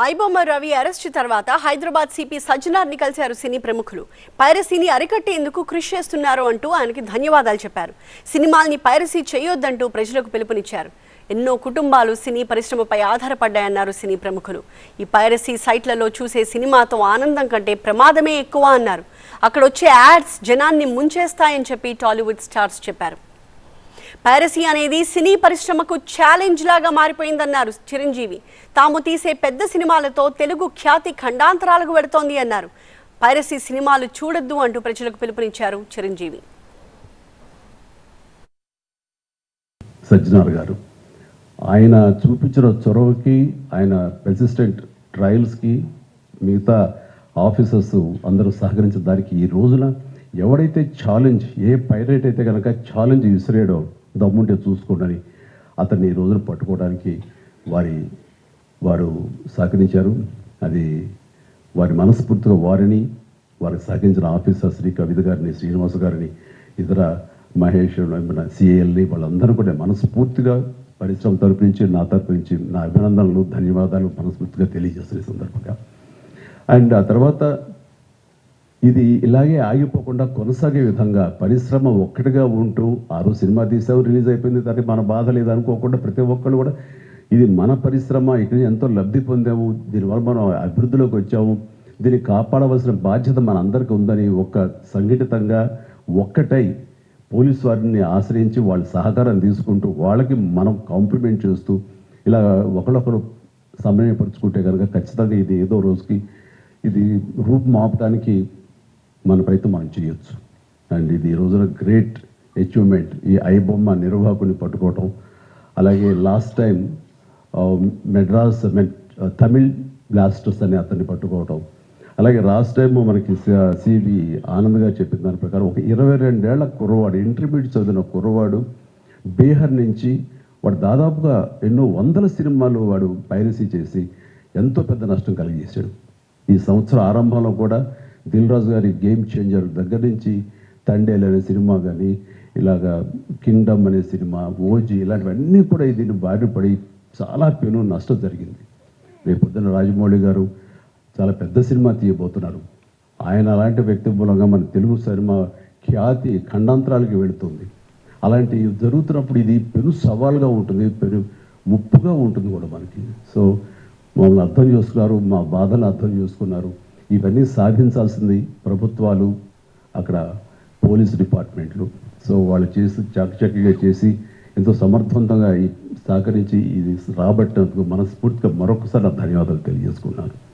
IBomma Ravi arrest తర్వాత Hyderabad CP సజ్జనార్ని కలిశారు సినీ ప్రముఖులు. పైరసీని అరికట్టేందుకు కృషి చేస్తున్నారు అంటూ ఆయనకి ధన్యవాదాలు చెప్పారు. సినిమాల్ని పైరసీ చేయొద్దంటూ ప్రజలకు పిలుపునిచ్చారు. ఎన్నో కుటుంబాలు సినీ పరిశ్రమపై ఆధారపడ్డాయన్నారు సినీ ప్రముఖులు. ఈ పైరసీ సైట్లలో చూసే సినిమాతో ఆనందం కంటే ప్రమాదమే ఎక్కువ అన్నారు. అక్కడ వచ్చే యాడ్స్ జనాన్ని ముంచేస్తాయని చెప్పి టాలీవుడ్ స్టార్స్ చెప్పారు. పైరసీ అనేది సినీ పరిశ్రమకు ఛాలెంజ్ లాగా మారిపోయిందన్నారు చిరంజీవి. తాము తీసే పెద్ద సినిమాలతో తెలుగు ఖ్యాతి ఖండాంతరాలకు వెడుతోంది అన్నారు. పైరసీ సినిమాలు చూడొద్దు అంటూ ప్రజలకు పిలుపునిచ్చారు చిరంజీవి. సజ్జనార్ గారు ఆయన చూపించిన చొరవకి ఆయన రెసిస్టెంట్ ట్రయల్స్కి మిగతా ఆఫీసర్స్ అందరూ సహకరించిన దానికి ఈ రోజున ఎవడైతే ఛాలెంజ్ ఏ పైరేట్ అయితే కనుక ఛాలెంజ్ విసిరాడో దమ్ముంటే చూసుకోండి అతన్ని ఈ రోజున పట్టుకోవడానికి వారి వారు సహకరించారు. అది వారి మనస్ఫూర్తిగా వారిని వారికి సహకరించిన ఆఫీసర్ శ్రీ కవిత గారిని శ్రీనివాస గారిని ఇతర మహేష్ మన సిఏఎల్ని వాళ్ళందరూ కూడా మనస్ఫూర్తిగా పరిశ్రమ తరపు నుంచి నా తరపు నుంచి నా అభినందనలు ధన్యవాదాలు మనస్ఫూర్తిగా తెలియజేస్తున్న సందర్భంగా. అండ్ ఆ తర్వాత ఇది ఇలాగే ఆగిపోకుండా కొనసాగే విధంగా పరిశ్రమ ఒక్కటిగా ఉంటూ ఆ రోజు సినిమా తీసావు రిలీజ్ అయిపోయింది. దానికి మన బాధ లేదు అనుకోకుండా ప్రతి ఒక్కరు కూడా ఇది మన పరిశ్రమ ఇక్కడ ఎంతో లబ్ధి పొందాము దీనివల్ల మనం అభివృద్ధిలోకి వచ్చాము దీన్ని కాపాడవలసిన బాధ్యత మన అందరికీ ఉందని ఒక్క సంఘటితంగా ఒక్కటై పోలీసు వారిని ఆశ్రయించి వాళ్ళ సహకారం తీసుకుంటూ వాళ్ళకి మనం కాంప్లిమెంట్ చేస్తూ ఇలా ఒకళ్ళొకరు సమన్వయపరుచుకుంటే కనుక ఖచ్చితంగా ఇది ఏదో రోజుకి ఇది రూపు మాపడానికి మన ప్రయత్నం మనం చేయొచ్చు. అండ్ ఇది ఈ రోజున గ్రేట్ అచీవ్మెంట్ ఈ ఐబొమ్మ నిర్వాహకుని పట్టుకోవటం. అలాగే last time Madras Tamil blasters అని అతన్ని పట్టుకోవటం. అలాగే లాస్ట్ టైం మనకి సివి ఆనంద్ గారు చెప్పిన దాని ప్రకారం ఒక ఇరవై రెండేళ్ళ కుర్రవాడు ఇంటర్మీడియట్ చదివిన కుర్రవాడు బీహార్ నుంచి వాడు దాదాపుగా ఎన్నో వందల సినిమాలు వాడు పైరసీ చేసి ఎంతో పెద్ద నష్టం కలిగజేశాడు. ఈ సంవత్సరం ఆరంభంలో కూడా దిల్ రాజు గారి గేమ్ చేంజర్ దగ్గర నుంచి తండేల్ అనే సినిమా కానీ ఇలాగ కింగ్డమ్ అనే సినిమా ఓజీ ఇలాంటివన్నీ కూడా దీన్ని బారిన పడి చాలా పెను నష్టం జరిగింది. రేపు రాజమౌళి గారు చాలా పెద్ద సినిమా తీయబోతున్నారు. ఆయన అలాంటి వ్యక్తి మూలంగా మన తెలుగు సినిమా ఖ్యాతి ఖండాంతరాలకి వెళుతుంది. అలాంటి జరుగుతున్నప్పుడు ఇది పెను సవాల్గా ఉంటుంది పెను ముప్పుగా ఉంటుంది కూడా మనకి. సో మమ్మల్ని అర్థం చేసుకున్నారు మా బాధను అర్థం చేసుకున్నారు. ఇవన్నీ సాధించాల్సింది ప్రభుత్వాలు అక్కడ పోలీస్ డిపార్ట్మెంట్లు. సో వాళ్ళు చేసి చకచకగా చేసి ఎంతో సమర్థవంతంగా సహకరించి ఇది రాబట్టినందుకు మనస్ఫూర్తిగా మరొకసారి ధన్యవాదాలు తెలియజేసుకున్నాను